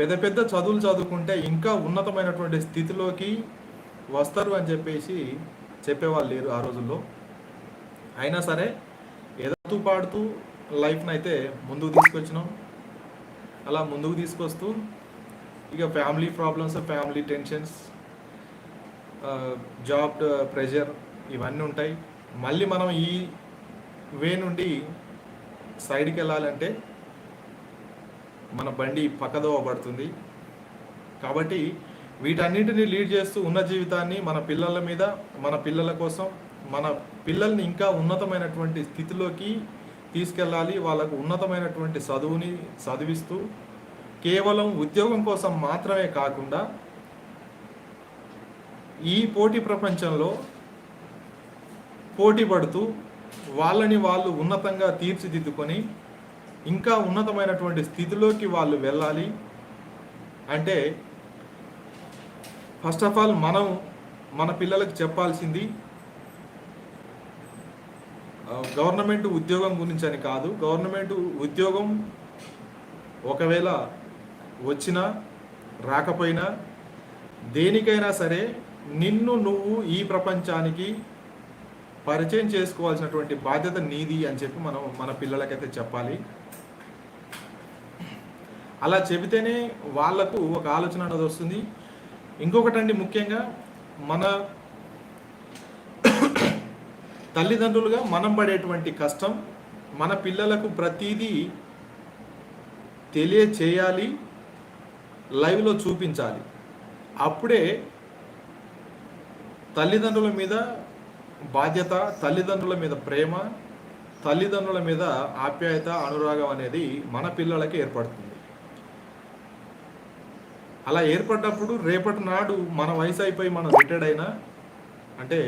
పెద్ద పెద్ద చదువులు చదువుకుంటే ఇంకా ఉన్నతమైనటువంటి స్థితిలోకి వస్తారు అని చెప్పేసి చెప్పేవాళ్ళు లేరు ఆ రోజుల్లో. అయినా సరే ఎదుగుతూ పాడుతూ లైఫ్ని అయితే ముందుకు తీసుకొచ్చినాం. అలా ముందుకు తీసుకొస్తూ ఇక family problems family tensions job pressure ఇవన్నీ ఉంటాయి. మళ్ళీ మనం ఈ వే నుండి సైడ్కి వెళ్ళాలంటే మన బండి పక్కదోవ పడుతుంది. కాబట్టి వీటన్నిటిని లీడ్ చేస్తూ ఉన్న జీవితాన్ని మన పిల్లల మీద మన పిల్లల కోసం మన పిల్లల్ని ఇంకా ఉన్నతమైనటువంటి స్థితిలోకి తీసుకెళ్ళాలి. వాళ్ళకు ఉన్నతమైనటువంటి చదువుని చదివిస్తూ కేవలం ఉద్యోగం కోసం మాత్రమే కాకుండా ఈ పోటీ ప్రపంచంలో పోటీ పడుతూ వాళ్ళని వాళ్ళు ఉన్నతంగా తీర్చిదిద్దుకొని ఇంకా ఉన్నతమైనటువంటి స్థితిలోకి వాళ్ళు వెళ్ళాలి. అంటే ఫస్ట్ ఆఫ్ ఆల్ మనం మన పిల్లలకు చెప్పాల్సింది గవర్నమెంట్ ఉద్యోగం గురించి అని కాదు. గవర్నమెంట్ ఉద్యోగం ఒకవేళ వచ్చినా రాకపోయినా దేనికైనా సరే నిన్ను నువ్వు ఈ ప్రపంచానికి పరిచయం చేసుకోవాల్సినటువంటి బాధ్యత నీది అని చెప్పి మనం మన పిల్లలకైతే చెప్పాలి. అలా చెబితేనే వాళ్ళకు ఒక ఆలోచన అనేది వస్తుంది. ఇంకొకటండి ముఖ్యంగా మన తల్లిదండ్రులుగా మనం పడేటువంటి కష్టం మన పిల్లలకు ప్రతిదీ తెలియచేయాలి లైవ్లో చూపించాలి. అప్పుడే తల్లిదండ్రుల మీద బాధ్యత తల్లిదండ్రుల మీద ప్రేమ తల్లిదండ్రుల మీద ఆప్యాయత అనురాగం అనేది మన పిల్లలకి ఏర్పడుతుంది. అలా ఏర్పడ్డప్పుడు రేపటి నాడు మన వయసు అయిపోయి మనం రిటైర్డ్ అయినా అంటే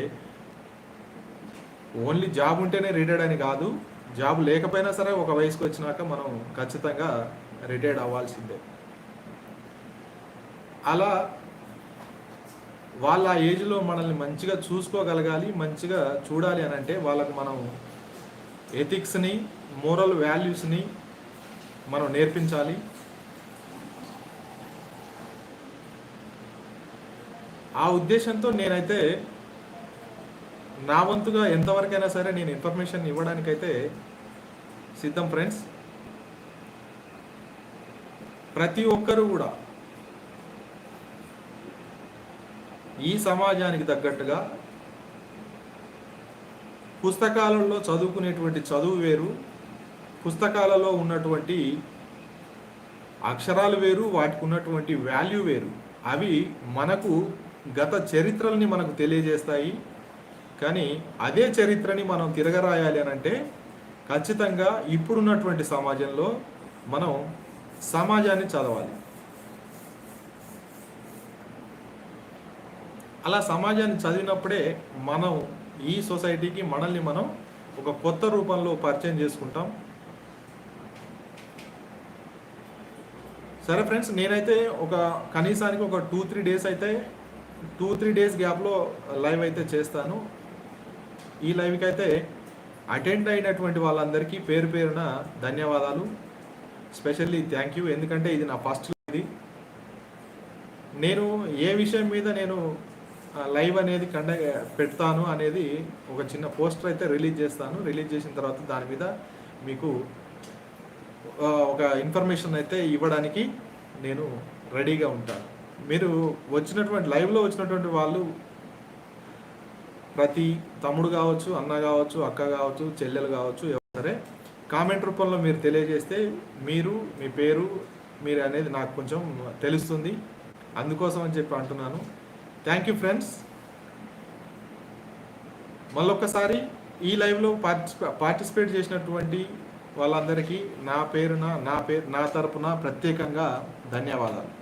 ఓన్లీ జాబ్ ఉంటేనే రిటైర్డ్ అని కాదు జాబ్ లేకపోయినా సరే ఒక వయసుకు వచ్చినాక మనం ఖచ్చితంగా రిటైర్డ్ అవ్వాల్సిందే. అలా వాళ్ళ ఏజ్లో మనల్ని మంచిగా చూసుకోగలగాలి మంచిగా చూడాలి అని అంటే వాళ్ళకు మనం ఎథిక్స్ని మోరల్ వాల్యూస్ని మనం నేర్పించాలి. ఆ ఉద్దేశంతో నేనైతే నా వంతుగా ఎంతవరకైనా సరే నేను ఇన్ఫర్మేషన్ ఇవ్వడానికైతే సిద్ధం ఫ్రెండ్స్ ప్రతి ఒక్కరు కూడా ఈ సమాజానికి తగ్గట్టుగా పుస్తకాలలో చదువుకునేటువంటి చదువు వేరు పుస్తకాలలో ఉన్నటువంటి అక్షరాలు వేరు వాటికి ఉన్నటువంటి వాల్యూ వేరు. అవి మనకు గత చరిత్రల్ని మనకు తెలియజేస్తాయి. కానీ అదే చరిత్రని మనం తిరగరాయాలి అని అంటే ఖచ్చితంగా ఇప్పుడున్నటువంటి సమాజంలో మనం సమాజాన్ని చదవాలి. అలా సమాజాన్ని చదివినప్పుడే మనం ఈ సొసైటీకి మనల్ని మనం ఒక కొత్త రూపంలో పరిచయం చేసుకుంటాం. సరే ఫ్రెండ్స్ నేనైతే ఒక కనీసానికి ఒక టూ త్రీ డేస్ అయితే టూ త్రీ డేస్ గ్యాప్లో లైవ్ అయితే చేస్తాను. ఈ లైవ్కి అయితే అటెండ్ అయినటువంటి వాళ్ళందరికీ పేరు పేరున ధన్యవాదాలు. Specially thank you. ఎందుకంటే ఇది నా ఫస్ట్ ఇది. నేను ఏ విషయం మీద నేను లైవ్ అనేది కండ పెడతాను అనేది ఒక చిన్న పోస్టర్ అయితే రిలీజ్ చేస్తాను. రిలీజ్ చేసిన తర్వాత దాని మీద మీకు ఒక ఇన్ఫర్మేషన్ అయితే ఇవ్వడానికి నేను రెడీగా ఉంటాను. మీరు వచ్చినటువంటి లైవ్లో వచ్చినటువంటి వాళ్ళు ప్రతి తమ్ముడు కావచ్చు అన్న కావచ్చు అక్క కావచ్చు చెల్లెలు కావచ్చు ఎవరు సరే కామెంట్ రూపంలో మీరు తెలియజేస్తే మీరు మీ పేరు మీరు అనేది నాకు కొంచెం తెలుస్తుంది. అందుకోసం అని చెప్పి అంటున్నాను. థ్యాంక్ యూ ఫ్రెండ్స్ మళ్ళొక్కసారి ఈ లైవ్లో పార్టిసిపే పార్టిసిపేట్ చేసినటువంటి వాళ్ళందరికీ నా పేరున నా పేరు నా తరపున ప్రత్యేకంగా ధన్యవాదాలు.